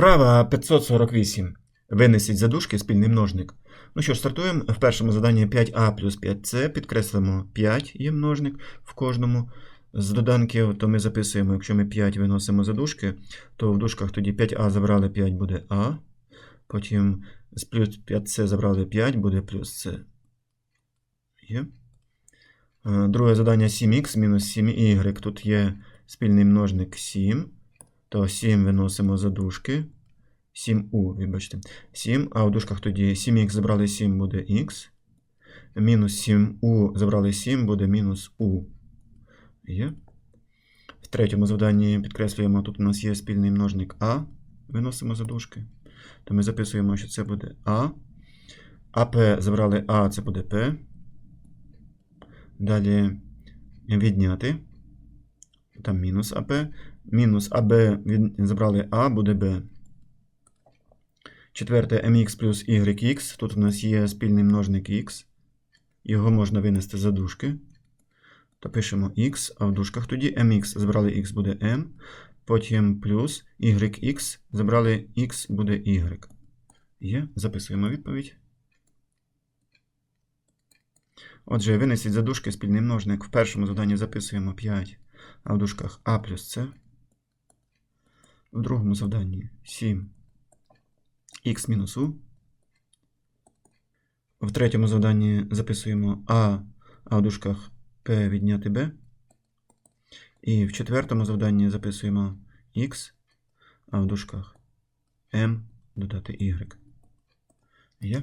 Вправа 548. Винесіть за дужки спільний множник. Ну що ж, стартуємо. В першому заданні 5а плюс 5c. Підкреслимо 5 є множник в кожному. З доданків, то ми записуємо, якщо ми 5 виносимо за дужки, то в дужках тоді 5а забрали 5 буде а. Потім з плюс 5c забрали 5 буде плюс c. Є. Е, Друге задання 7х мінус 7y. Тут є спільний множник 7. То 7 виносимо за дужки. 7у, вибачте. 7, а в дужках тоді 7х забрали 7 буде х. Мінус 7у забрали 7 буде мінус у. Є. В третьому завданні підкреслюємо, тут у нас є спільний множник а. Виносимо за дужки. То ми записуємо, що це буде а. АП забрали а, це буде П. Далі відняти. Там мінус АП. Мінус АБ забрали А, буде Б. Четверте mx плюс yx. Тут у нас є спільний множник x. Його можна винести за дужки. То пишемо x, а в дужках тоді mx забрали x буде m. Потім плюс yx забрали x буде y. Є. Записуємо відповідь. Отже, винесіть за дужки спільний множник. В першому заданні записуємо 5, а в дужках а плюс c. В другому завданні 7 х мінус у. В третьому завданні записуємо а, а в дужках p відняти b. І в четвертому завданні записуємо x, а в дужках m додати y. Є?